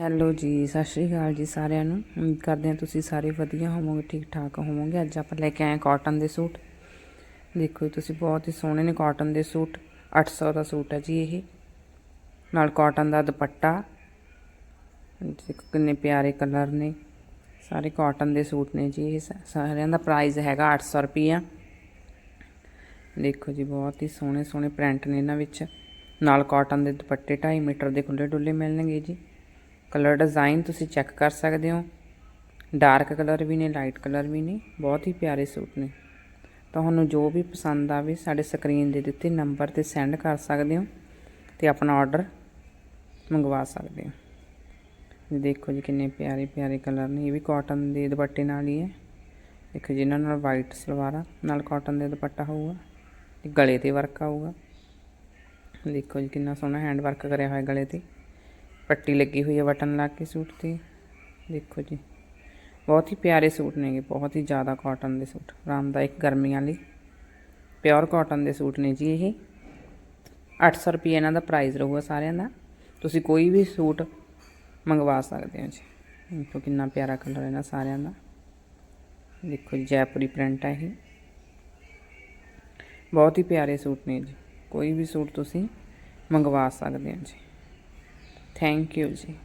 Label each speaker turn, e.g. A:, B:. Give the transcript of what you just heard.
A: Hello ਜੀ, ਸਤਿ ਸ਼੍ਰੀ ਅਕਾਲ ਜੀ ਸਾਰਿਆਂ ਨੂੰ। ਉਮੀਦ ਕਰਦੇ ਹਾਂ ਤੁਸੀਂ ਸਾਰੇ ਵਧੀਆ ਹੋਵੋਗੇ ਠੀਕ ਠਾਕ ਹੋਵੋਗੇ। ਅੱਜ ਆਪਾਂ ਲੈ ਕੇ ਆਏ ਕਾਟਨ ਦੇ ਸੂਟ। ਦੇਖੋ ਜੀ, ਤੁਸੀਂ ਬਹੁਤ ਹੀ ਸੋਹਣੇ ਨੇ ਕਾਟਨ ਦੇ ਸੂਟ। 800 ਦਾ ਸੂਟ ਹੈ ਜੀ ਇਹ। ਨਾਲ ਕਾਟਨ ਦਾ ਦੁਪੱਟਾ। ਦੇਖੋ ਕਿੰਨੇ ਪਿਆਰੇ ਕਲਰ ਨੇ। ਸਾਰੇ ਕਾਟਨ ਦੇ ਸੂਟ ਨੇ ਜੀ ਇਹ। ਸਾਰਿਆਂ ਦਾ ਪ੍ਰਾਈਸ ਹੈਗਾ 800 ਰੁਪਈਆ। ਦੇਖੋ ਜੀ, ਬਹੁਤ ਹੀ ਸੋਹਣੇ ਸੋਹਣੇ ਪ੍ਰਿੰਟ ਨੇ ਇਹਨਾਂ ਵਿੱਚ। ਨਾਲ ਕਾਟਨ ਦੇ ਦੁਪੱਟੇ 2.5 ਮੀਟਰ ਦੇ ਖੁੱਲੇ ਡੁੱਲੇ ਮਿਲਣਗੇ ਜੀ। ਕਲਰ ਡਿਜ਼ਾਈਨ ਤੁਸੀਂ ਚੈੱਕ ਕਰ ਸਕਦੇ ਹੋ। ਡਾਰਕ ਕਲਰ ਵੀ ਨੇ, ਲਾਈਟ ਕਲਰ ਵੀ ਨੇ, ਬਹੁਤ ਹੀ ਪਿਆਰੇ ਸੂਟ ਨੇ। ਤੁਹਾਨੂੰ ਜੋ ਵੀ ਪਸੰਦ ਆਵੇ, ਸਾਡੇ ਸਕਰੀਨ ਦੇ ਦਿੱਤੇ ਨੰਬਰ ਤੇ ਸੈਂਡ ਕਰ ਸਕਦੇ ਹੋ ਤੇ ਆਪਣਾ ਆਰਡਰ ਮੰਗਵਾ ਸਕਦੇ ਹੋ। ਇਹ ਦੇਖੋ ਜੀ ਕਿੰਨੇ ਪਿਆਰੇ ਪਿਆਰੇ ਕਲਰ ਨੇ। ਇਹ ਵੀ ਕਾਟਨ ਦੇ ਦੁਪੱਟੇ ਨਾਲ ਹੀ ਹੈ। ਦੇਖੋ ਜੀ, ਇਹਨਾਂ ਨਾਲ ਵਾਈਟ ਸਲਵਾਰਾਂ, ਨਾਲ ਕਾਟਨ ਦੇ ਦੁਪੱਟਾ ਹੋਊਗਾ ਤੇ ਗਲੇ ਤੇ ਵਰਕ ਆਊਗਾ। ਦੇਖੋ ਜੀ ਕਿੰਨਾ ਸੋਹਣਾ ਹੈਂਡ ਵਰਕ ਕਰਿਆ ਹੋਇਆ ਗਲੇ ਤੇ। ਪੱਟੀ ਲੱਗੀ ਹੋਈ ਹੈ ਬਟਨ ਲਾ ਕੇ ਸੂਟ ਤੇ। ਦੇਖੋ ਜੀ। ਬਹੁਤ ਹੀ ਪਿਆਰੇ ਸੂਟ ਨੇਗੇ ਬਹੁਤ ਹੀ ਜ਼ਿਆਦਾ ਕਾਟਨ ਦੇ ਸੂਟ। ਆਰਾਮਦਾਇਕ ਗਰਮੀਆਂ ਲਈ ਪਿਓਰ ਕਾਟਨ ਦੇ ਸੂਟ ਨੇ ਜੀ ਇਹ। 800 ਰੁਪਏ ਇਹਨਾਂ ਦਾ ਪ੍ਰਾਈਸ ਰਹੂਗਾ ਸਾਰਿਆਂ ਦਾ। ਤੁਸੀਂ ਕੋਈ ਵੀ ਸੂਟ ਮੰਗਵਾ ਸਕਦੇ ਹੋ ਜੀ। ਦੇਖੋ ਕਿੰਨਾ ਪਿਆਰਾ ਕਲਰ ਇਹਨਾਂ ਸਾਰਿਆਂ ਦਾ। ਦੇਖੋ ਜੀ, ਜੈਪੁਰੀ ਪ੍ਰਿੰਟ ਹੈ ਇਹ। ਬਹੁਤ ਹੀ ਪਿਆਰੇ ਸੂਟ ਨੇ ਜੀ। ਕੋਈ ਵੀ ਸੂਟ ਤੁਸੀਂ ਮੰਗਵਾ ਸਕਦੇ ਹੋ ਜੀ। ਥੈਂਕ ਯੂ ਜੀ